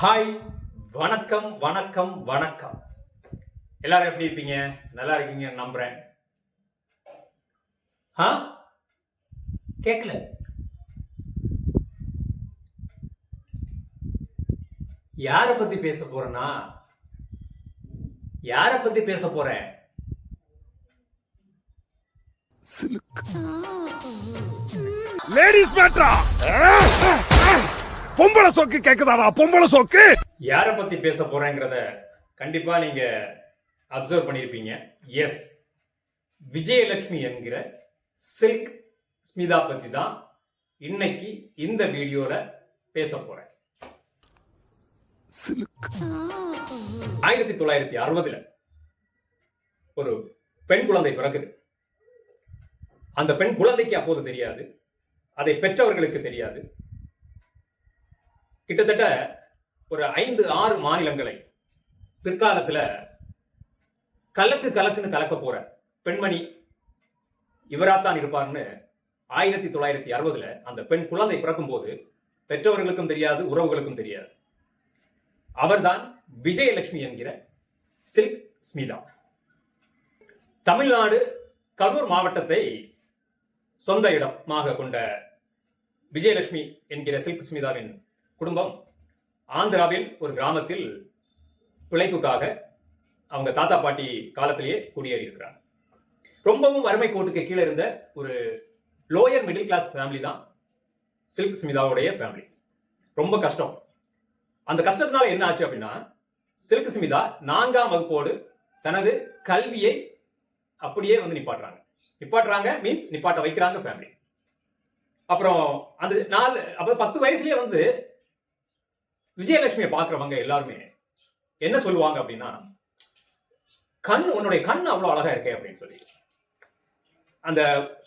Hi வணக்கம் வணக்கம் வணக்கம். எல்லாரும் எப்படி இருப்பீங்க? நல்லா இருக்கீங்க நம்புறேன். ஆ கேட்கல யார பத்தி பேச போறேன்னா யார பத்தி பேச போறேன் லேடிஸ் மேட்ரா பொம்பளை சோக்கு கேக்குதாடா? பொம்பளை சோக்கு? யார பத்தி பேச போறேங்கிறத கண்டிப்பா நீங்க அப்சர்வ் பண்ணியிருப்பீங்க எஸ் விஜயலட்சுமி என்கிற சில்க் ஸ்மிதா பத்தி தான் இன்னைக்கு இந்த வீடியோல பேச போறேன். ஆயிரத்தி தொள்ளாயிரத்தி அறுபதுல ஒரு பெண் குழந்தை பிறக்குது. அந்த பெண் குழந்தைக்கு அப்போது தெரியாது. அதை பெற்றவர்களுக்கு தெரியாது. கிட்டத்தட்ட ஒரு ஐந்து ஆறு மாநிலங்களை பிற்காலத்துல கலக்கு கலக்குன்னு கலக்க போற பெண்மணி இவராத்தான் இருப்பார்னு ஆயிரத்தி தொள்ளாயிரத்தி அறுபதுல அந்த பெண் குழந்தை பிறக்கும் போது பெற்றவர்களுக்கும் தெரியாது உறவுகளுக்கும் தெரியாது. அவர்தான் விஜயலட்சுமி என்கிற சில்க் ஸ்மிதா. தமிழ்நாடு கரூர் மாவட்டத்தை சொந்த இடமாக கொண்ட விஜயலட்சுமி என்கிற சில்க் ஸ்மிதாவின் குடும்பம் ஆந்திராவில் ஒரு கிராமத்தில் பிழைப்புக்காக அவங்க தாத்தா பாட்டி காலத்திலேயே குடியேறி இருக்கிறாங்க ரொம்பவும் வறுமை கோட்டுக்கு கீழே இருந்த ஒரு லோயர் மிடில் கிளாஸ் ஃபேமிலி தான் சில்க் ஸ்மிதாவுடைய ஃபேமிலி ரொம்ப கஷ்டம். அந்த கஷ்டத்தினால என்ன ஆச்சு அப்படின்னா சில்க் ஸ்மிதா நான்காம் வகுப்போடு தனது கல்வியை அப்படியே வந்து நிப்பாட்டுறாங்க. நிப்பாட்டுறாங்க மீன்ஸ் நிப்பாட்ட வைக்கிறாங்க ஃபேமிலி அப்புறம் அந்த நாலு அப்புறம் பத்து வயசுலயே வந்து விஜயலட்சுமியை பார்க்குறவங்க எல்லாருமே என்ன சொல்லுவாங்க அப்படின்னா கண் உன்னுடைய கண் அவ்வளோ அழகா இருக்கே அப்படின்னு சொல்லி. அந்த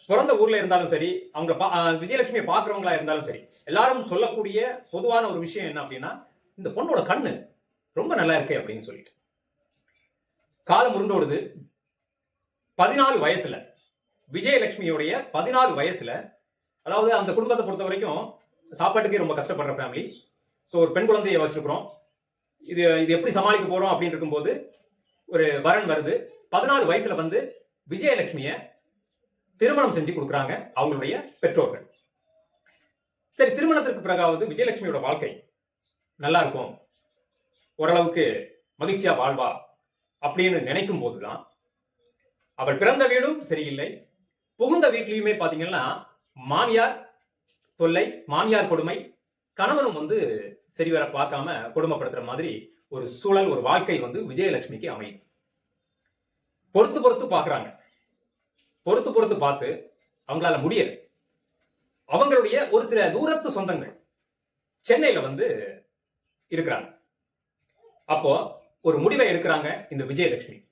பிறந்த ஊர்ல இருந்தாலும் சரி அவங்க பா- விஜயலட்சுமியை பார்க்குறவங்களா இருந்தாலும் சரி எல்லாரும் சொல்லக்கூடிய பொதுவான ஒரு விஷயம் என்ன அப்படின்னா இந்த பொண்ணோட கண்ணு ரொம்ப நல்லா இருக்கே அப்படின்னு சொல்லிட்டு. காலம் உருண்டோடுது பதினாலு வயசுல விஜயலட்சுமியுடைய பதினாலு வயசுல அதாவது அந்த குடும்பத்தை பொறுத்த வரைக்கும் சாப்பாட்டுக்கே ரொம்ப கஷ்டப்படுற ஃபேமிலி ஸோ ஒரு பெண் குழந்தையை வச்சிருக்கிறோம். இது இது எப்படி சமாளிக்க போகிறோம் அப்படின்னு இருக்கும்போது ஒரு வரன் வருது. பதினாலு வயசுல வந்து விஜயலட்சுமியை திருமணம் செஞ்சு கொடுக்குறாங்க அவங்களுடைய பெற்றோர்கள். சரி திருமணத்திற்கு பிறகாவது விஜயலட்சுமியோட வாழ்க்கை நல்லா இருக்கும். ஓரளவுக்கு மகிழ்ச்சியா வாழ்வா அப்படின்னு நினைக்கும் போதுதான் அவள் பிறந்த வீடும் சரியில்லை. புகுந்த வீட்லயுமே பாத்தீங்கன்னா மாமியார் தொல்லை மாமியார் கொடுமை கணவனும் வந்து சரிவர பார்க்காம குடும்பப்படுத்துற மாதிரி ஒரு சூழல் ஒரு வாழ்க்கை வந்து விஜயலட்சுமிக்கு அமையுது. பொறுத்து பொறுத்து பார்க்குறாங்க. பொறுத்து பொறுத்து பார்த்து அவங்களால முடியல. அவங்களுடைய ஒரு சில தூரத்து சொந்தங்கள் சென்னையில வந்து இருக்கிறாங்க. அப்போ ஒரு முடிவை எடுக்கிறாங்க இந்த விஜயலட்சுமி.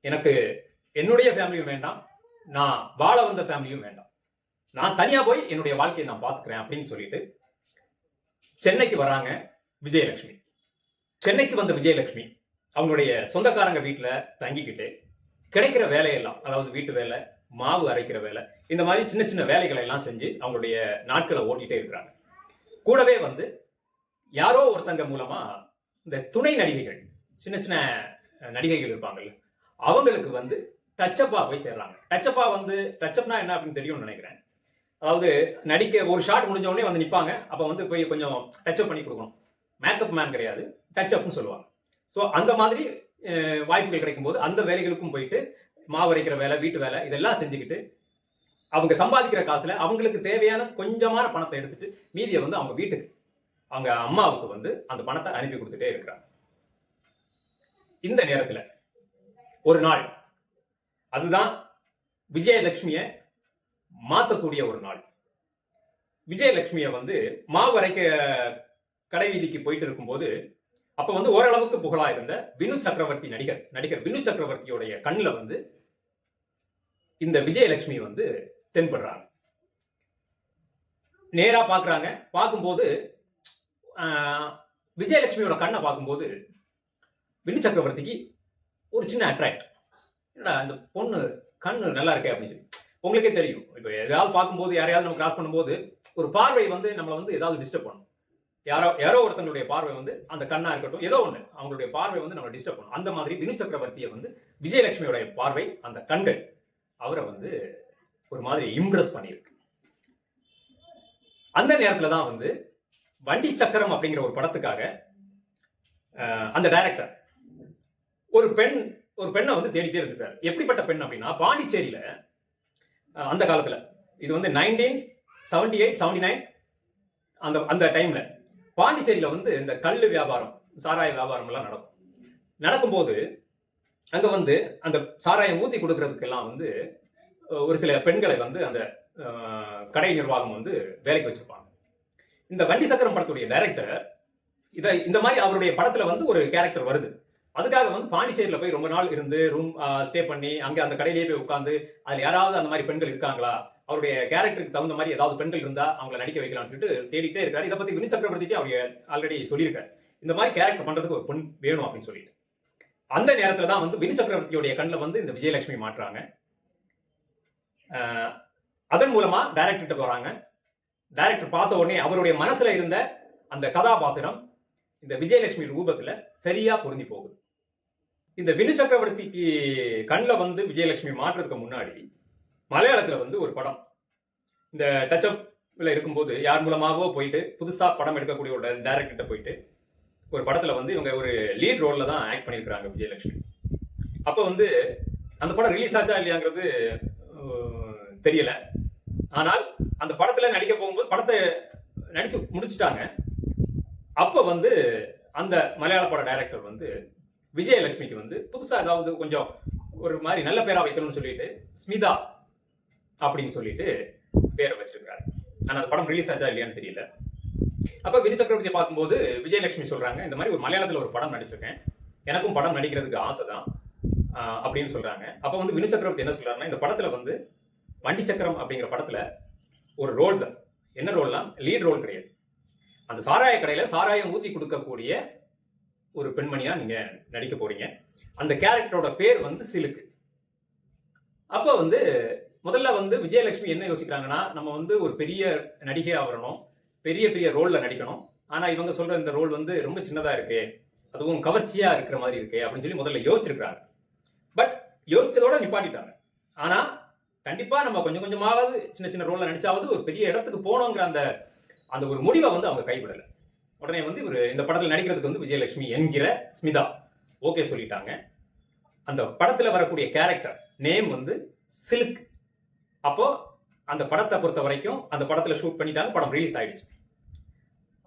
எனக்கு என்னுடைய ஃபேமிலியும் வேண்டாம் நான் வாழ வந்த ஃபேமிலியும் வேண்டாம். நான் தனியா போய் என்னுடைய வாழ்க்கையை நான் பார்த்துக்கிறேன் அப்படின்னு சொல்லிட்டு சென்னைக்கு வராங்க விஜயலட்சுமி. சென்னைக்கு வந்த விஜயலட்சுமி அவங்களுடைய சொந்தக்காரங்க வீட்டில் தங்கிக்கிட்டு கிடைக்கிற வேலையெல்லாம் அதாவது வீட்டு வேலை மாவு அரைக்கிற வேலை இந்த மாதிரி சின்ன சின்ன வேலைகளை எல்லாம் செஞ்சு அவங்களுடைய நாட்களை ஓட்டிகிட்டே இருக்கிறாங்க. கூடவே வந்து யாரோ ஒருத்தங்க மூலமா இந்த துணை நடிகைகள் சின்ன சின்ன நடிகைகள் இருப்பாங்கல்ல அவங்களுக்கு வந்து டச்சப்பா போய் சேர்றாங்க. டச்சப்பா வந்து டச்சப்னா என்ன அப்படின்னு தெரியும்னு நினைக்கிறேன். அதாவது நடிக்க ஒரு ஷாட் முடிஞ்ச உடனே வந்து நிற்பாங்க அப்போ வந்து போய் கொஞ்சம் டச்சப் பண்ணி கொடுக்கணும். மேக்கப் மேன் கிடையாது. டச்சப்னு சொல்லுவாங்க. ஸோ அந்த மாதிரி வாய்ப்புகள் கிடைக்கும் போது அந்த வேலைகளுக்கும் போயிட்டு மாவரைக்கிற வேலை வீட்டு வேலை இதெல்லாம் செஞ்சுக்கிட்டு அவங்க சம்பாதிக்கிற காசுல அவங்களுக்கு தேவையான கொஞ்சமான பணத்தை எடுத்துட்டு மீதியை வந்து அவங்க வீட்டுக்கு அவங்க அம்மாவுக்கு வந்து அந்த பணத்தை அனுப்பி கொடுத்துட்டே இருக்கிறாங்க. இந்த நேரத்தில் ஒரு நாள் அதுதான் விஜயலட்சுமியை மாற்றக்கூடிய ஒரு நாள். விஜயலட்சுமியை வந்து மாவரைக்க கடை வீதிக்கு போயிட்டு இருக்கும்போது அப்போ வந்து ஓரளவுக்கு புகழா இருந்த வினு சக்கரவர்த்தி நடிகர் நடிகர் வினு சக்கரவர்த்தியோடைய கண்ணில் வந்து இந்த விஜயலட்சுமி வந்து தென்படுறாங்க. நேரா பாக்குறாங்க. பார்க்கும்போது விஜயலட்சுமியோட கண்ணை பார்க்கும்போது வினு சக்கரவர்த்திக்கு ஒரு சின்ன அட்ராக்ட் என்னடா இந்த பொண்ணு கண்ணு நல்லா இருக்கே அப்படின்னு சொல்லி உங்களுக்கே தெரியும். இப்போ எதாவது பார்க்கும்போது யாரையாவது நம்ம கிராஸ் பண்ணும்போது ஒரு பார்வை வந்து நம்மளை வந்து ஏதாவது டிஸ்டர்ப் பண்ணும். யாரோ யாரோ ஒருத்தங்களுடைய பார்வை வந்து அந்த கண்ணா இருக்கட்டும் ஏதோ ஒன்று அவங்களுடைய பார்வை வந்து நம்ம டிஸ்டர்ப் பண்ணும். அந்த மாதிரி வினு சக்கரவர்த்தியை வந்து விஜயலட்சுமியோடைய பார்வை அந்த கண்கள் அவரை வந்து ஒரு மாதிரி இம்ப்ரெஸ் பண்ணியிருக்கு. அந்த நேரத்தில் தான் வந்து வண்டி சக்கரம் அப்படிங்கிற ஒரு படத்துக்காக அந்த டைரக்டர் ஒரு பெண் ஒரு பெண்ணை வந்து தேடிட்டே இருந்திருக்காரு எப்படிப்பட்ட பெண் அப்படின்னா பாண்டிச்சேரியில அந்த காலத்தில். இது வந்து nineteen seventy eight seventy nine அந்த அந்த டைமில் பாண்டிச்சேரியில் வந்து இந்த கல் வியாபாரம் சாராய வியாபாரம் எல்லாம் நடக்கும். நடக்கும்போது அங்கே வந்து அந்த சாராயம் ஊற்றி கொடுக்கறதுக்கெல்லாம் வந்து ஒரு சில பெண்களை வந்து அந்த கடை நிர்வாகம் வந்து வேலைக்கு வச்சிருப்பாங்க. இந்த வண்டி சக்கரம் படத்துடைய டைரக்டர் இதை இந்த மாதிரி அவருடைய படத்தில் வந்து ஒரு கேரக்டர் வருது. அதுக்காக வந்து பாண்டிச்சேரியில் போய் ரொம்ப நாள் இருந்து ரூம் ஸ்டே பண்ணி அங்கே அந்த கடையிலேயே போய் உட்காந்து அதில் யாராவது அந்த மாதிரி பெண்கள் இருக்காங்களா? அவருடைய கேரக்டருக்கு தகுந்த மாதிரி ஏதாவது பெண்கள் இருந்தால் அவங்கள நடிக்க வைக்கலாம்னு சொல்லிட்டு தேடிட்டே இருக்காரு. இதை பற்றி வினு சக்கரவர்த்திக்கு அவர் ஆல்ரெடி சொல்லியிருக்காரு. இந்த மாதிரி கேரக்டர் பண்ணுறதுக்கு ஒரு பெண் வேணும் அப்படின்னு சொல்லிட்டு. அந்த நேரத்தில் தான் வந்து வினு சக்கரவர்த்தியுடைய கண்ணில் வந்து இந்த விஜயலட்சுமி மாட்டுறாங்க. அதன் மூலமா டைரக்டர்கிட்ட போறாங்க. டைரக்டர் பார்த்த உடனே அவருடைய மனசுல இருந்த அந்த கதாபாத்திரம் இந்த விஜயலட்சுமி ரூபத்துல சரியா பொருந்தி போகுது. இந்த வினு சக்கரவர்த்திக்கு கண்ணில் வந்து விஜயலட்சுமி மாற்றுறதுக்கு முன்னாடி மலையாளத்தில் வந்து ஒரு படம். இந்த டச்அப்ல இருக்கும்போது யார் மூலமாகவோ போயிட்டு புதுசாக படம் எடுக்கக்கூடிய ஒரு டேரக்டர்கிட்ட போயிட்டு ஒரு படத்தில் வந்து இவங்க ஒரு லீட் ரோலில் தான் ஆக்ட் பண்ணியிருக்கிறாங்க விஜயலட்சுமி. அப்போ வந்து அந்த படம் ரிலீஸ் ஆச்சா இல்லையாங்கிறது தெரியல. ஆனால் அந்த படத்தில் நடிக்க போகும்போது படத்தை நடிச்சு முடிச்சுட்டாங்க. அப்போ வந்து அந்த மலையாள பட டைரக்டர் வந்து விஜயலட்சுமிக்கு வந்து புதுசாக ஏதாவது கொஞ்சம் ஒரு மாதிரி நல்ல பேரா வைக்கணும்னு சொல்லிட்டு ஸ்மிதா அப்படின்னு சொல்லிட்டு பேரை வச்சிருக்காரு. ஆனால் அந்த படம் ரிலீஸ் ஆச்சா இல்லையான்னு தெரியல. அப்போ விஜய் சக்கரவர்த்தியை பார்க்கும்போது விஜயலட்சுமி சொல்கிறாங்க இந்த மாதிரி ஒரு மலையாளத்தில் ஒரு படம் நடிச்சிருக்கேன். எனக்கும் படம் நடிக்கிறதுக்கு ஆசை தான் அப்படின்னு சொல்கிறாங்க அப்போ வந்து வினு சக்கரவர்த்தி என்ன சொல்கிறாருன்னா இந்த படத்தில் வந்து வண்டி சக்கரம் அப்படிங்கிற படத்தில் ஒரு ரோல் தான். என்ன ரோல்னா லீட் ரோல் கிடையாது. அந்த சாராய கடையில் சாராயம் ஊற்றி கொடுக்கக்கூடிய ஒரு பெண்மணியாக நீங்கள் நடிக்க போறீங்க. அந்த கேரக்டரோட பேர் வந்து சிலுக்கு. அப்போ வந்து முதல்ல வந்து விஜயலட்சுமி என்ன யோசிக்கிறாங்கன்னா நம்ம வந்து ஒரு பெரிய நடிகையாக வரணும் பெரிய பெரிய ரோலில் நடிக்கணும். ஆனால் இவங்க சொல்கிற இந்த ரோல் வந்து ரொம்ப சின்னதாக இருக்கு அதுவும் கவர்ச்சியாக இருக்கிற மாதிரி இருக்கு அப்படின்னு சொல்லி முதல்ல யோசிச்சிருக்கிறாங்க. பட் யோசிச்சதோட நிப்பாட்டிட்டாங்க. ஆனால் கண்டிப்பாக நம்ம கொஞ்சம் கொஞ்சமாவது சின்ன சின்ன ரோலில் நடிச்சாவது ஒரு பெரிய இடத்துக்கு போகணுங்கிற அந்த அந்த ஒரு முடிவை வந்து அவங்க கைவிடலை. உடனே வந்து இவர் இந்த படத்தில் நடிக்கிறதுக்கு வந்து விஜயலட்சுமி என்கிற ஸ்மிதா. ஓகே சொல்லிட்டாங்க. அந்த படத்தில் வரக்கூடிய கேரக்டர் நேம் வந்து சில்க் அப்போ அந்த படத்தை பொறுத்த வரைக்கும் அந்த படத்தில் ஷூட் பண்ணிட்டாங்க படம் ரிலீஸ் ஆயிடுச்சு.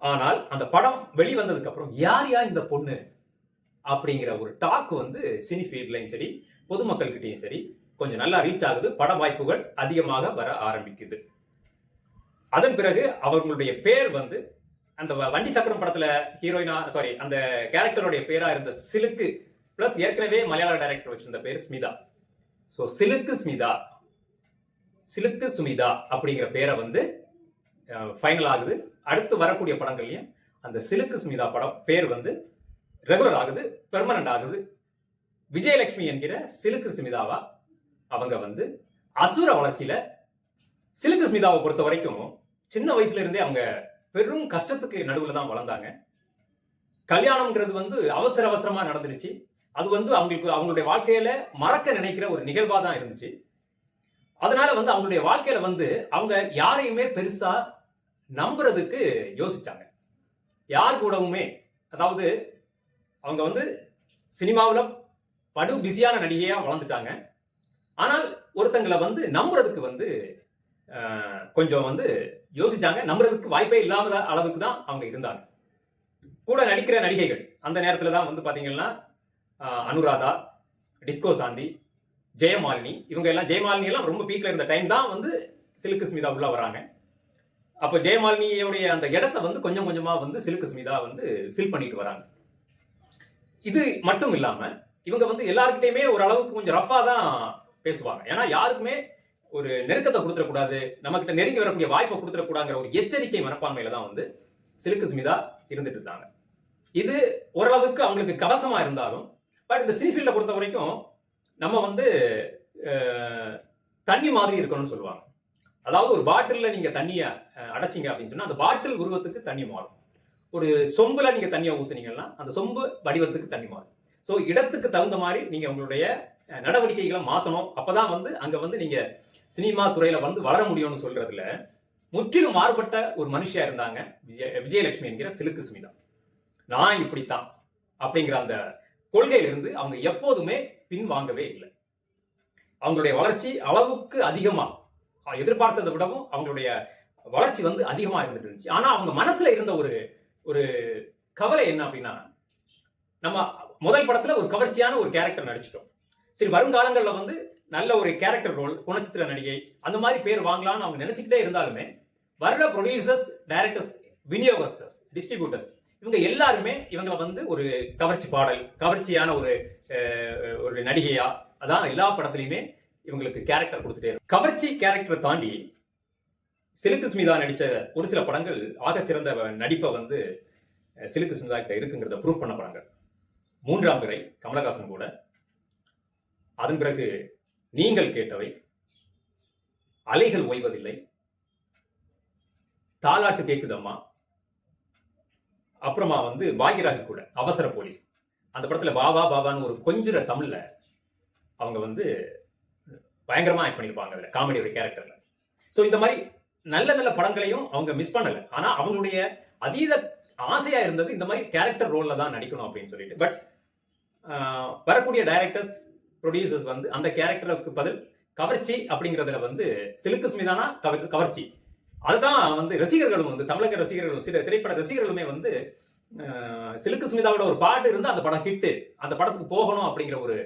ஆனால் அந்த படம் வெளிவந்ததுக்கு அப்புறம் யார் யார் இந்த பொண்ணு? அப்படிங்கிற ஒரு டாக் வந்து சினி ஃபீல்ட்லையும் சரி பொதுமக்கள்கிட்டையும் சரி கொஞ்சம் நல்லா ரீச் ஆகுது. பட வாய்ப்புகள் அதிகமாக வர ஆரம்பிக்குது. அதன் பிறகு அவர்களுடைய பேர் வந்து அந்த வண்டி சக்கரம் படத்துல ஹீரோயினா சாரி அந்த கேரக்டருடைய பேரா இருந்த சிலுக்கு பிளஸ் ஏற்கனவே மலையாள டைரக்டர் வச்சிருந்த பேர் ஸ்மிதா. ஸோ சிலுக்கு ஸ்மிதா சிலுக்கு சுமிதா அப்படிங்கிற பேரை வந்து ஃபைனல் ஆகுது. அடுத்து வரக்கூடிய படங்கள்லையும் அந்த சிலுக்கு ஸ்மிதா படம் பேர் வந்து ரெகுலர் ஆகுது பெர்மனன்ட் ஆகுது. விஜயலட்சுமி என்கிற சிலுக்கு ஸ்மிதாவா அவங்க வந்து அசுர வளர்ச்சியில சிலுக்கு ஸ்மிதாவை பொறுத்த வரைக்கும் சின்ன வயசுல இருந்தே அவங்க பெரும் கஷ்டத்துக்கு நடுவில் தான் வளர்ந்தாங்க. கல்யாணம்ங்கிறது வந்து அவசர அவசரமா நடந்துருச்சு. அது வந்து அவங்களுக்கு அவங்களுடைய வாழ்க்கையில மறக்க நினைக்கிற ஒரு நிகழ்வா தான் இருந்துச்சு. அதனால வந்து அவங்களுடைய வாழ்க்கையில வந்து அவங்க யாரையுமே பெருசா நம்புறதுக்கு யோசிச்சாங்க. யார் கூடவுமே அதாவது அவங்க வந்து சினிமாவில் படு பிஸியான நடிகையா வளர்ந்துட்டாங்க. ஆனால் ஒருத்தங்களை வந்து நம்புறதுக்கு வந்து கொஞ்சம் வந்து யோசிச்சாங்க. நம்புறதுக்கு வாய்ப்பே இல்லாத அளவுக்கு தான் அவங்க இருந்தாங்க. கூட நடிக்கிற நடிகைகள் அந்த நேரத்தில் தான் வந்து பார்த்தீங்கன்னா அனுராதா டிஸ்கோ சாந்தி ஜெயமாலினி இவங்க எல்லாம் ஜெயமாலினி எல்லாம் ரொம்ப பீக்ல இருந்த டைம் தான் வந்து சிலுக்கு ஸ்மிதா உள்ள வராங்க. அப்போ ஜெயமாலினியோடைய அந்த இடத்த வந்து கொஞ்சம் கொஞ்சமாக வந்து சிலுக்கு ஸ்மிதா வந்து ஃபில் பண்ணிட்டு வராங்க. இது மட்டும் இல்லாமல் இவங்க வந்து எல்லாருக்கிட்டையுமே ஒரு அளவுக்கு கொஞ்சம் ரஃபாக தான் பேசுவாங்க. ஏன்னா யாருக்குமே ஒரு நெருக்கத்தை கொடுத்துடக்கூடாது நமக்கிட்ட நெருங்கி வரக்கூடிய வாய்ப்பை கொடுத்துடக்கூடாங்கிற ஒரு எச்சரிக்கை மனப்பான்மையில தான் வந்து சிலுக்கு ஸ்மிதா இருந்துட்டு இருந்தாங்க. இது ஓரளவுக்கு அவங்களுக்கு கவசமா இருந்தாலும் பட் இந்த சினிஃபீல்டை பொறுத்த வரைக்கும் நம்ம வந்து தண்ணி மாதிரி இருக்கணும்னு சொல்லுவாங்க. அதாவது ஒரு பாட்டில்ல நீங்க தண்ணிய அடைச்சிங்க அடைச்சீங்க அப்படின்னு சொன்னா அந்த பாட்டில் உருவத்துக்கு தண்ணி மாறும். ஒரு சொம்புல நீங்க தண்ணியை ஊத்துனீங்கன்னா அந்த சொம்பு வடிவத்துக்கு தண்ணி மாறும். ஸோ இடத்துக்கு தகுந்த மாதிரி நீங்க உங்களுடைய நடவடிக்கைகளை நடவடிக்கைகளை மாத்தணும். அப்பதான் வந்து அங்க வந்து நீங்க சினிமா துறையில வந்து வளர முடியும்னு சொல்றதுல முற்றிலும் மாறுபட்ட ஒரு மனுஷியா இருந்தாங்க விஜய விஜயலட்சுமி என்கிற சிலுக்கு சுமிதா. நான் இப்படித்தான் அப்படிங்கிற அந்த கொள்கையிலிருந்து அவங்க எப்போதுமே பின் வாங்கவே இல்லை. அவங்களுடைய வளர்ச்சி அளவுக்கு அதிகமா எதிர்பார்த்ததை விடவும் அவங்களுடைய வளர்ச்சி வந்து அதிகமா இருந்துட்டு இருந்துச்சு. ஆனா அவங்க மனசுல இருந்த ஒரு ஒரு கவலை என்ன அப்படின்னா நம்ம முதல் படத்துல ஒரு கவர்ச்சியான ஒரு கேரக்டர் நடிச்சிட்டோம். சரி வருங்காலங்கள்ல வந்து நல்ல ஒரு கேரக்டர் ரோல் குணச்சித்திர நடிகை. அந்த மாதிரி பேர் வாங்கலாம்னு அவங்க நினைச்சுக்கிட்டே இருந்தாலுமே வர்ற ப்ரொடியூசர்ஸ் டைரக்டர்ஸ் விநியோகஸ்தர்ஸ் டிஸ்ட்ரிபியூட்டர்ஸ் இவங்க எல்லாருமே இவங்களை வந்து ஒரு கவர்ச்சி பாடல் கவர்ச்சியான ஒரு ஒரு நடிகையா அதான் எல்லா படத்துலையுமே இவங்களுக்கு கேரக்டர் கொடுத்துட்டே கவர்ச்சி கேரக்டரை தாண்டி சிலுக்கு ஸ்மிதா நடித்த ஒரு சில படங்கள் ஆக சிறந்த நடிப்பை வந்து சிலுக்கு ஸ்மிதா கிட்ட இருக்குங்கிறத ப்ரூவ் பண்ண படங்கள். மூன்றாம் பிறை கமலஹாசன் கூட. அதன் பிறகு நீங்கள் கேட்டவை. அலைகள் ஓய்வதில்லை. தாலாட்டு கேக்குதம்மா. அப்புறமா வந்து பாக்யராஜ் கூட அவசர போலீஸ். அந்த படத்துல பாபா பாபான்னு ஒரு கொஞ்சுற தமிழ்ல அவங்க வந்து பயங்கரமா ஆக்ட் பண்ணியிருப்பாங்க அதில் காமெடி ஒரு கேரக்டர்ல ஸோ இந்த மாதிரி நல்ல நல்ல படங்களையும் அவங்க மிஸ் பண்ணலை. ஆனா அவங்களுடைய அதீத ஆசையா இருந்தது இந்த மாதிரி கேரக்டர் ரோல்ல தான் நடிக்கணும் அப்படின்னு சொல்லிட்டு. பட் வரக்கூடிய டைரக்டர்ஸ் ப்ரொடியூசர்ஸ் வந்து அந்த கேரக்டருக்கு பதில் கவர்ச்சி அப்படிங்கிறதுல வந்து சிலுக்கு சுமிதானா கவர்ச்சி கவர்ச்சி. அதுதான் வந்து ரசிகர்களும் வந்து தமிழக ரசிகர்களும் சில திரைப்பட ரசிகர்களுமே வந்து சிலுக்கு ஸ்மிதாவோட ஒரு பாட்டு இருந்து அந்த படம் ஹிட்டு அந்த படத்துக்கு போகணும் அப்படிங்கிற ஒரு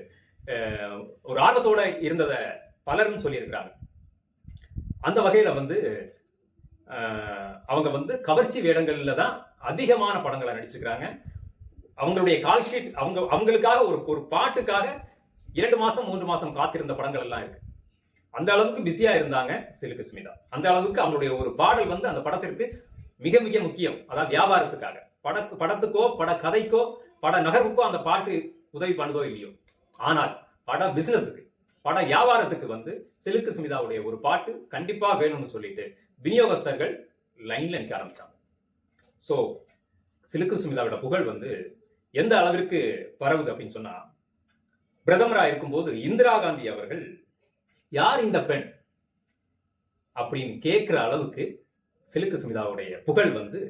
ஒரு ஆர்வத்தோட இருந்ததை பலரும் சொல்லியிருக்கிறாங்க அந்த வகையில வந்து அவங்க வந்து கவர்ச்சி வேடங்கள்ல தான் அதிகமான படங்களை நடிச்சிருக்கிறாங்க. அவங்களுடைய கால்ஷீட் அவங்க அவங்களுக்காக ஒரு ஒரு பாட்டுக்காக இரண்டு மாசம் மூன்று மாசம் காத்திருந்த படங்கள் எல்லாம் இருக்கு. அந்த அளவுக்கு பிஸியா இருந்தாங்க சிலுக்கு ஸ்மிதா அந்த அளவுக்கு அவங்களுடைய ஒரு பாடல் வந்து அந்த படத்திற்கு மிக மிக முக்கியம். அதாவது வியாபாரத்துக்காக. பட படத்துக்கோ பட கதைக்கோ பட நகர்வுக்கோ அந்த பாட்டு உதவி பண்ணுதோ இல்லையோ. ஆனால் பட பிசினஸுக்கு பட வியாபாரத்துக்கு வந்து சிலுக்கு ஸ்மிதாவுடைய ஒரு பாட்டு கண்டிப்பா வேணும்னு சொல்லிட்டு விநியோகஸ்தர்கள் லைன்ல நிற்க ஆரம்பிச்சாங்க. ஸோ சிலுக்கு சுமிதாவோட புகழ் வந்து எந்த அளவிற்கு பரவுது அப்படின்னு சொன்னா பிரதமராக இருக்கும்போது இந்திரா காந்தி அவர்கள் யார் இந்த பெண்? அப்படின்னு கேட்குற அளவுக்கு சிலுக்கு சுமிதாவுடைய புகழ் வந்து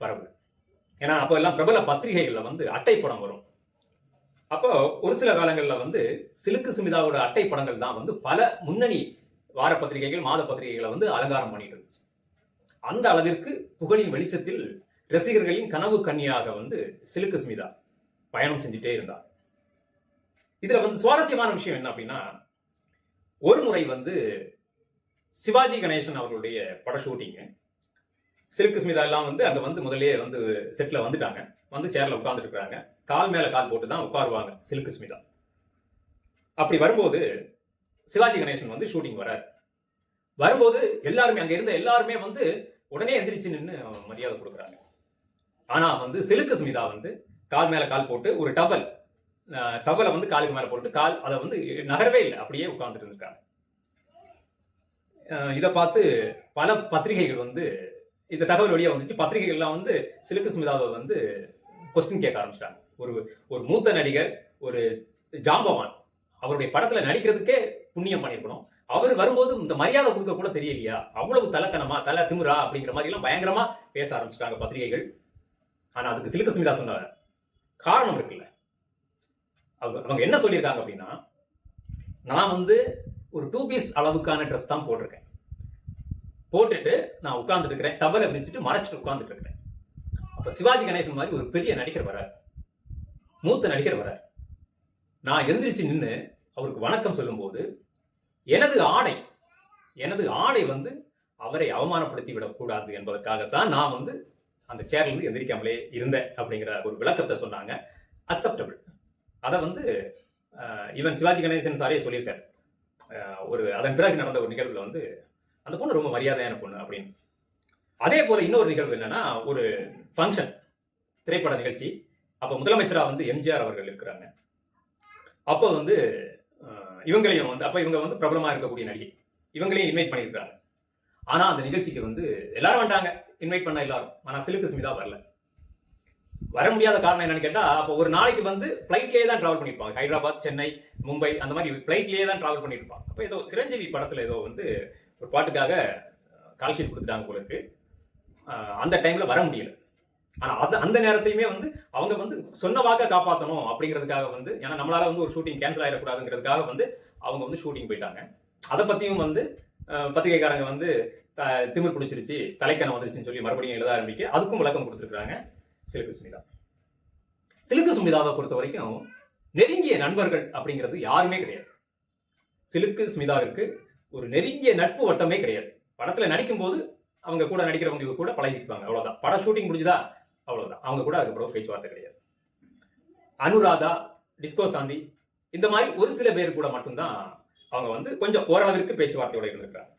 பரவு ஏன்னா அப்போ எல்லாம் பிரபல பத்திரிகைகளில் வந்து அட்டை படம் வரும். அப்போ ஒரு சில காலங்களில் வந்து சிலுக்கு சுமிதாவோட அட்டை படங்கள் தான் வந்து பல முன்னணி வார பத்திரிகைகள் மாத பத்திரிகைகளை வந்து அலங்காரம் பண்ணிட்டு இருந்துச்சு. அந்த அளவிற்கு புகழின் வெளிச்சத்தில் ரசிகர்களின் கனவு கன்னியாக வந்து சிலுக்கு சுமிதா பயணம் செஞ்சுட்டே இருந்தார். இதுல வந்து சுவாரஸ்யமான விஷயம் என்ன அப்படின்னா ஒரு முறை வந்து சிவாஜி கணேசன் அவர்களுடைய பட ஷூட்டிங்கு சில்க் ஸ்மிதா எல்லாம் வந்து அங்கே வந்து முதலே வந்து செட்ல வந்துட்டாங்க. வந்து சேர்ல உட்கார்ந்துட்டு இருக்காங்க. கால் மேல கால் போட்டு தான் உட்காருவாங்க சிலுக்கு ஸ்மிதா. அப்படி வரும்போது சிவாஜி கணேசன் வந்து ஷூட்டிங் வராரு. வரும்போது எல்லாருமே அங்கே இருந்த எல்லாருமே வந்து உடனே எந்திரிச்சு நின்று மரியாதை கொடுக்குறாங்க. ஆனா வந்து சிலுக்கு ஸ்மிதா வந்து கால் மேல கால் போட்டு ஒரு டவல் டவலை வந்து காலுக்கு மேலே போட்டு கால் அதை வந்து நகரவே இல்லை. அப்படியே உட்காந்துட்டு இருந்திருக்காங்க. இதை பார்த்து பல பத்திரிகைகள் வந்து இந்த தகவல் வழியாக வந்துச்சு. பத்திரிகைகள்லாம் வந்து சிலுக்கு ஸ்மிதாவை வந்து கொஸ்டின் கேட்க ஆரம்பிச்சிட்டாங்க. ஒரு ஒரு மூத்த நடிகர் ஒரு ஜாம்பவான் அவருடைய படத்துல நடிக்கிறதுக்கே புண்ணியம் பண்ணியிருக்கணும். அவர் வரும்போது இந்த மரியாதை கொடுக்க கூட தெரியலையா? அவ்வளவு தலக்கணமா தலை திமுறா அப்படிங்கிற மாதிரி எல்லாம் பயங்கரமா பேச ஆரம்பிச்சிட்டாங்க பத்திரிகைகள். ஆனா அதுக்கு சிலுக்கு ஸ்மிதா சொன்ன காரணம் இருக்குல்ல. அவங்க அவங்க என்ன சொல்லியிருக்காங்க அப்படின்னா நான் வந்து ஒரு டூ பீஸ் அளவுக்கான ட்ரெஸ் தான் போட்டிருக்கேன். போட்டுட்டு நான் உட்கார்ந்துட்டு இருக்கிறேன். டவலை விரிச்சிட்டு மறைச்சிட்டு உட்கார்ந்துட்டு இருக்கிறேன். சிவாஜி கணேசன் மாதிரி ஒரு பெரிய நடிகர் வரார் மூத்த நடிகர் வரார் நான் எந்திரிச்சு நின்று அவருக்கு வணக்கம் சொல்லும்போது எனது ஆடை எனது ஆடை வந்து அவரை அவமானப்படுத்தி விடக்கூடாது என்பதற்காகத்தான் நான் வந்து அந்த சேர்லேருந்து எந்திரிக்காமலே இருந்தேன். அப்படிங்கிற ஒரு விளக்கத்தை சொன்னாங்க. அக்செப்டபிள் அதை வந்து ஈவன் சிவாஜி கணேசன் சாரே சொல்லியிருக்கார். ஒரு அதன் பிறகு நடந்த ஒரு நிகழ்வில் வந்து அந்த பொண்ணு ரொம்ப மரியாதையான பொண்ணு அப்படின்னு. அதே போல இன்னொரு நிகழ்வு என்னன்னா ஒரு ஃபங்க்ஷன் திரைப்பட நிகழ்ச்சி. அப்போ முதலமைச்சரா வந்து எம்ஜிஆர் அவர்கள் இருக்கிறாங்க. அப்போ வந்து இவங்களையும் வந்து அப்போ இவங்க வந்து பிரபலமாக இருக்கக்கூடிய நடிகை. இவங்களையும் இன்வைட் பண்ணியிருக்கிறாங்க. ஆனால் அந்த நிகழ்ச்சிக்கு வந்து எல்லாரும் வந்தாங்க. இன்வைட் பண்ண எல்லாரும். ஆனால் சிலுக்கு ஸ்மிதா வரல. வர முடியாத காரணம் என்னன்னு கேட்டா அப்போ ஒரு நாளைக்கு வந்து ஃப்ளைட்லேயே தான் ட்ராவல் பண்ணியிருப்பாங்க ஹைதராபாத் சென்னை மும்பை அந்த மாதிரி ஃப்ளைட்லேயே தான் ட்ராவல் பண்ணியிருப்பாங்க அப்போ ஏதோ சிரஞ்சீவி படத்தில் ஏதோ வந்து ஒரு பாட்டுக்காக கால்ஷீட் கொடுத்துட்டாங்க போல இருக்கு. அந்த டைமில் வர முடியல. ஆனால் அது அந்த நேரத்தையுமே வந்து அவங்க வந்து சொன்ன வாக்க காப்பாற்றணும் அப்படிங்கிறதுக்காக வந்து ஏன்னா நம்மளால வந்து ஒரு ஷூட்டிங் கேன்சல் ஆகிடக்கூடாதுங்கிறதுக்காக வந்து அவங்க வந்து ஷூட்டிங் போயிட்டாங்க. அதை பற்றியும் வந்து பத்திரிகைக்காரங்க வந்து த- திமிர் பிடிச்சிருச்சு தலைக்கணம் வந்துருச்சுன்னு சொல்லி மறுபடியும் எழுத ஆரம்பிக்க அதுக்கும் விளக்கம் கொடுத்துருக்காங்க சிலுக்கு சுமிதா. சிலுக்கு சுமிதாவை பொறுத்த வரைக்கும் நெருங்கிய நண்பர்கள் அப்படிங்கிறது யாருமே கிடையாது. சிலுக்கு ஸ்மிதாவிற்கு ஒரு நெருங்கிய நட்பு வட்டமே கிடையாது. படத்துல நடிக்கும் போது அவங்க கூட நடிக்கிறவங்க கூட பழகிப்பாங்க அவ்வளவுதான். பட ஷூட்டிங் முடிஞ்சுதா? அவ்வளவுதான். அவங்க கூட அதுக்கப்புறம் பேச்சுவார்த்தை கிடையாது. அனுராதா டிஸ்கோ சாந்தி இந்த மாதிரி ஒரு சில பேர் கூட மட்டும்தான் அவங்க வந்து கொஞ்சம் ஓரளவிற்கு பேச்சுவார்த்தையோட இருந்திருக்கிறாங்க.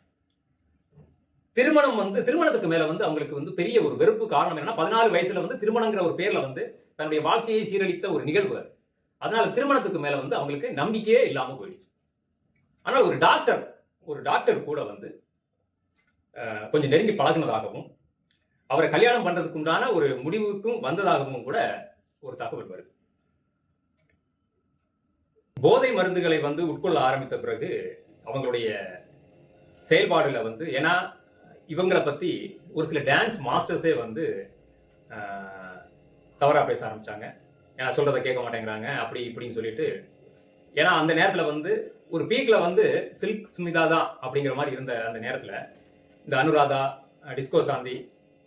திருமணம் வந்து திருமணத்துக்கு மேல வந்து அவங்களுக்கு வந்து பெரிய ஒரு வெறுப்பு காரணம் என்னன்னா பதினாறு வயசுல வந்து திருமணங்கிற ஒரு பேர்ல வந்து தன்னுடைய வாழ்க்கையை சீரழித்த ஒரு நிகழ்வு அதனால திருமணத்துக்கு மேல வந்து அவங்களுக்கு நம்பிக்கையே இல்லாம போயிடுச்சு. ஆனால் ஒரு டாக்டர் ஒரு டாக்டர் கூட வந்து கொஞ்சம் நெருங்கி பழகுனதாகவும் அவரை கல்யாணம் பண்றதுக்கு உண்டான ஒரு முடிவுக்கும் வந்ததாகவும் கூட ஒரு தகவல் வருது. போதை மருந்துகளை வந்து உட்கொள்ள ஆரம்பித்த பிறகு அவங்களுடைய செயல்பாடுல வந்து ஏன்னா இவங்களை பற்றி ஒரு சில டான்ஸ் மாஸ்டர்ஸே வந்து தவறாக பேச ஆரம்பிச்சாங்க. ஏன்னா சொல்கிறத கேட்க மாட்டேங்கிறாங்க அப்படி இப்படின்னு சொல்லிட்டு. ஏன்னா அந்த நேரத்தில் வந்து ஒரு பீக்கில் வந்து சில்க் ஸ்மிதா தான் அப்படிங்கிற மாதிரி இருந்த அந்த நேரத்தில். இந்த அனுராதா டிஸ்கோ சாந்தி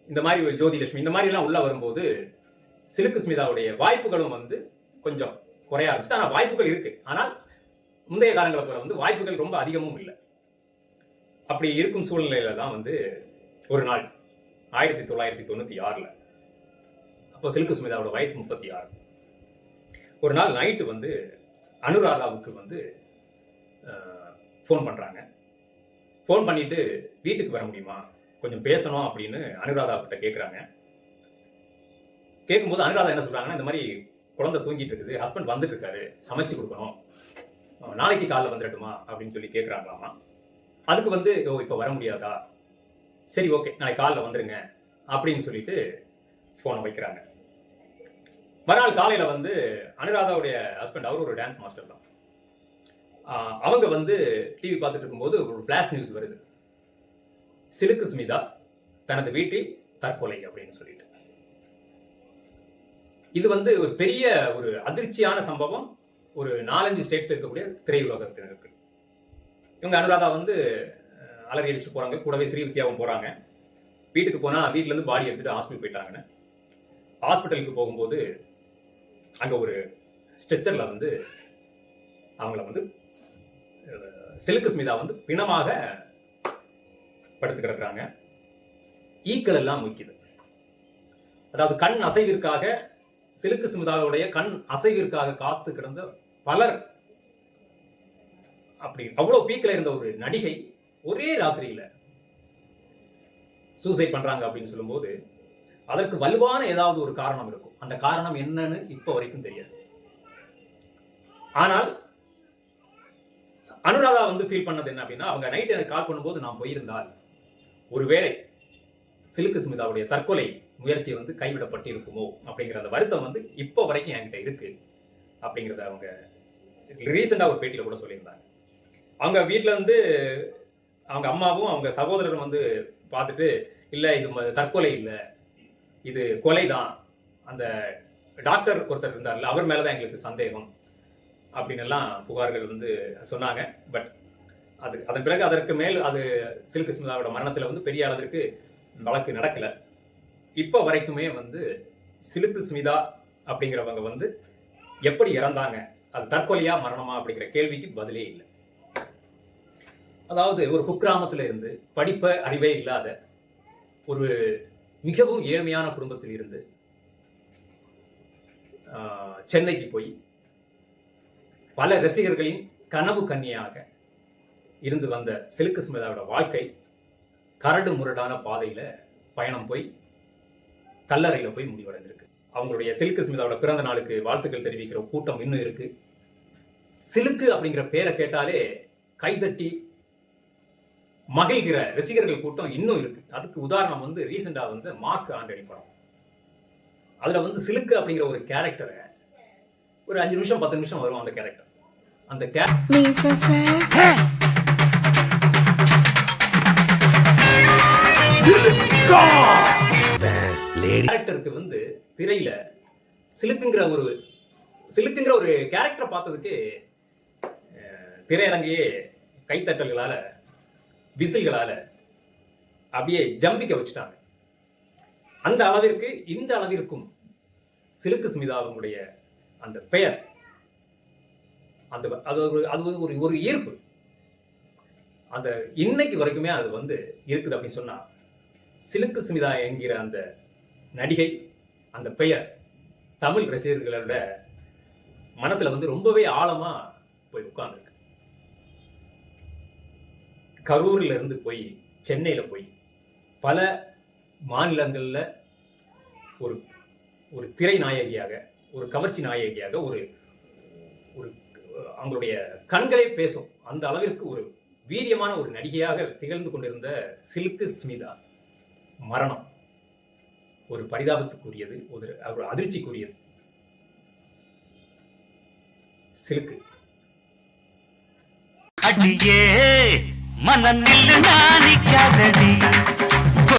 இந்த மாதிரி ஜோதி லட்சுமி இந்த மாதிரிலாம் உள்ளே வரும்போது சிலுக்கு ஸ்மிதாவுடைய வாய்ப்புகளும் வந்து கொஞ்சம் குறைய ஆரம்பிச்சு ஆனால் வாய்ப்புகள் இருக்குது ஆனால் முந்தைய காலங்களை போல வந்து வாய்ப்புகள் ரொம்ப அதிகமும் இல்லை. அப்படி இருக்கும் சூழ்நிலையில தான் வந்து ஒரு நாள் ஆயிரத்தி தொள்ளாயிரத்தி தொண்ணூற்றி ஆறில் அப்போ சிலுக்கு சுமிதாவோட வயசு முப்பத்தி ஆறு ஒரு நாள் நைட்டு வந்து அனுராதாவுக்கு வந்து ஃபோன் பண்ணுறாங்க ஃபோன் பண்ணிட்டு வீட்டுக்கு வர முடியுமா? கொஞ்சம் பேசணும் அப்படின்னு அனுராதா கிட்ட கேட்குறாங்க கேட்கும்போது அனுராதா என்ன சொல்கிறாங்கன்னா இந்த மாதிரி குழந்தை தூங்கிட்டு இருக்குது ஹஸ்பண்ட் வந்துட்டு இருக்காரு சமைச்சு கொடுக்கணும். நாளைக்கு காலைல வந்துடட்டுமா? அப்படின்னு சொல்லி கேட்குறாங்களாமா அதுக்கு வந்து ஓ இப்போ வர முடியாதா? சரி ஓகே நாளைக்கு காலைல வந்துருங்க அப்படின்னு சொல்லிட்டு ஃபோனை வைக்கிறாங்க. மறுநாள் காலையில் வந்து அனுராதாவுடைய ஹஸ்பண்ட் அவர் ஒரு டான்ஸ் மாஸ்டர் தான். அவங்க வந்து டிவி பார்த்துட்டு இருக்கும்போது ஒரு ஃப்ளாஷ் நியூஸ் வருது. சிலுக்கு ஸ்மிதா தனது வீட்டில் தற்கொலை அப்படின்னு சொல்லிட்டு. இது வந்து ஒரு பெரிய ஒரு அதிர்ச்சியான சம்பவம். ஒரு நாலஞ்சு ஸ்டேட்ஸ்ல இருக்கக்கூடிய திரையுலகத்தினருக்கு. இவங்க அனுராதா வந்து அலறி அடிச்சு போறாங்க. கூடவே ஸ்ரீவித்யாவும் போறாங்க. வீட்டுக்கு போனா வீட்ல இருந்து பாடி எடுத்துட்டு ஹாஸ்பிட்டல் போயிட்டாங்கன்னு. ஹாஸ்பிட்டலுக்கு போகும்போது அங்க ஒரு ஸ்ட்ரெச்சர்ல வந்து அவங்கள வந்து சிலுக்கு ஸ்மிதா வந்து பிணமாக படுத்து கிடக்குறாங்க. ஈக்கள் எல்லாம் முக்கியது. அதாவது கண் அசைவிற்காக சிலுக்கு ஸ்மிதாவுடைய கண் அசைவிற்காக காத்து கிடந்த பலர் அப்படி அவ்வளவு பீக்கில் இருந்த ஒரு நடிகை ஒரே ராத்திரியில சூசைட் பண்றாங்க அப்படின்னு சொல்லும்போது அதற்கு வலுவான ஏதாவது ஒரு காரணம் இருக்கும். அந்த காரணம் என்னன்னு இப்போ வரைக்கும் தெரியாது. ஆனால் அனுராதா வந்து ஃபீல் பண்ணது என்ன அப்படின்னா அவங்க நைட் எனக்கு கால் பண்ணும்போது நான் போயிருந்தால் ஒருவேளை சிலுக்கு சுமிதாவுடைய தற்கொலை முயற்சி வந்து கைவிடப்பட்டு இருக்குமோ அப்படிங்கிற அந்த வருத்தம் வந்து இப்போ வரைக்கும் என்கிட்ட இருக்கு அப்படிங்கிறத அவங்க ரீசெண்டாக ஒரு பேட்டியில் கூட சொல்லியிருந்தாங்க. அவங்க வீட்டில் வந்து அவங்க அம்மாவும் அவங்க சகோதரரும் வந்து பார்த்துட்டு இல்லை இது தற்கொலை இல்லை. இது கொலை தான் அந்த டாக்டர் ஒருத்தர் இருந்தார்ல அவர் மேலே தான் எங்களுக்கு சந்தேகம். அப்படின்னு எல்லாம் புகார்கள் வந்து சொன்னாங்க. பட் அது அதன் பிறகு அதற்கு மேல் அது சில்கு ஸ்மிதாவோட மரணத்தில் வந்து பெரிய அளவிற்கு வழக்கு நடக்கலை. இப்போ வரைக்குமே வந்து சிலுக்கு ஸ்மிதா அப்படிங்கிறவங்க வந்து எப்படி இறந்தாங்க? அது தற்கொலையா மரணமா அப்படிங்கிற கேள்விக்கு பதிலே இல்லை. அதாவது ஒரு குக்கிராமத்தில் இருந்து படிப்ப அறிவே இல்லாத ஒரு மிகவும் ஏழ்மையான குடும்பத்தில் இருந்து சென்னைக்கு போய் பல ரசிகர்களின் கனவு கன்னியாக இருந்து வந்த சிலுக்கு ஸ்மிதாவோட வாழ்க்கை கரடு முரடான பாதையில் பயணம் போய் கல்லறையில் போய் முடிவடைஞ்சிருக்கு அவங்களுடைய சிலுக்கு ஸ்மிதாவோட பிறந்த நாளுக்கு வாழ்த்துக்கள் தெரிவிக்கிற கூட்டம் இன்னும் இருக்கு. சிலுக்கு அப்படிங்கிற பேரை கேட்டாலே கைதட்டி மகிழ்கிற ரசிகர்கள் கூட்டம் இன்னும் இருக்கு. அதுக்கு உதாரணம் வந்து ரீசெண்டா வந்து மார்க் ஆண்டனி படம். அதுல வந்து சிலுக்கு அப்படிங்கிற ஒரு கேரக்டரை ஒரு அஞ்சு நிமிஷம் பத்து நிமிஷம் வரும் அந்த கேரக்டர் அந்த கேரக்டருக்கு வந்து திரையில சிலுக்குங்கிற ஒரு சிலுக்குங்கிற ஒரு கேரக்டரை பார்த்ததுக்கு திரையரங்கையே கைத்தட்டல்களால விசில்களால அப்படியே ஜம்பிக்க வச்சுட்டாங்க. அந்த அளவிற்கு இந்த அளவிற்கும் சிலுக்கு ஸ்மிதாவினுடைய அந்த பெயர் அந்த அது ஒரு அது ஒரு ஒரு ஈர்ப்பு. அந்த இன்னைக்கு வரைக்குமே அது வந்து இருக்குது அப்படின்னு சொன்னா சிலுக்கு ஸ்மிதா என்கிற அந்த நடிகை அந்த பெயர் தமிழ் ரசிகர்களோட மனசுல வந்து ரொம்பவே ஆழமா போய் உட்கார்ந்துருக்கு. கரூர்ல இருந்து போய் சென்னையில போய் பல மாநிலங்கள்ல ஒரு ஒரு திரை நாயகியாக ஒரு கவர்ச்சி நாயகியாக ஒரு ஒரு அவங்களுடைய கண்களே பேசும் அந்த அளவிற்கு ஒரு வீரியமான ஒரு நடிகையாக திகழ்ந்து கொண்டிருந்த சிலுக்கு ஸ்மிதா. மரணம். ஒரு பரிதாபத்துக்குரியது ஒரு ஒரு அதிர்ச்சிக்குரியது. சிலுக்கு அடியே மனநில் நாணிக்காதடி